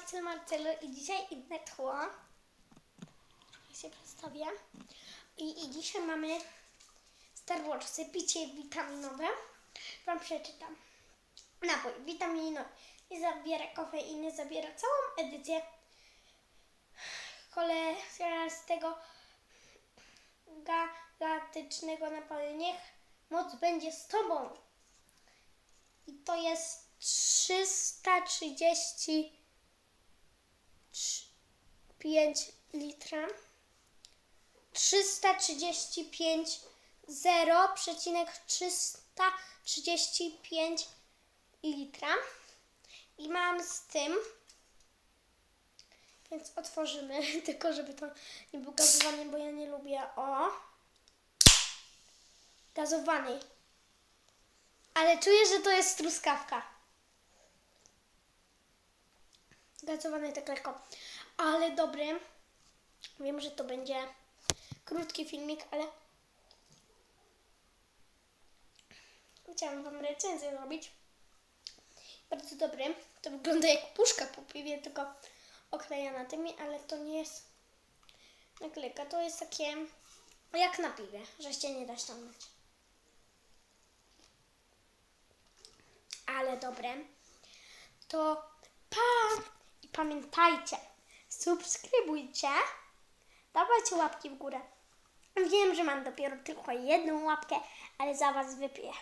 Marcel Marcelo i dzisiaj inne tło. Ja się przedstawię. I, I dzisiaj mamy Star Warsy, picie witaminowe. Wam przeczytam. Napój witaminowy nie zawiera kofeiny, zawiera całą edycję cholesterolnego galatycznego napoju. Niech moc będzie z Tobą. I to jest 335 litra. 335 0,335 litra. I mam z tym, więc otworzymy, tylko żeby to nie był gazowany, bo ja nie lubię o gazowanej. Ale czuję, że to jest truskawka. Gazowane tak lekko. Ale dobry. Wiem, że to będzie krótki filmik, ale chciałam Wam recenzję zrobić. Bardzo dobry. To wygląda jak puszka po piwie, tylko oklejana tymi, ale to nie jest naklejka. To jest takie jak na piwie, że się nie da ściągnąć. ale dobre, to pamiętajcie, subskrybujcie, dawajcie łapki w górę. Wiem, że mam dopiero tylko jedną łapkę, ale za Was wypiję.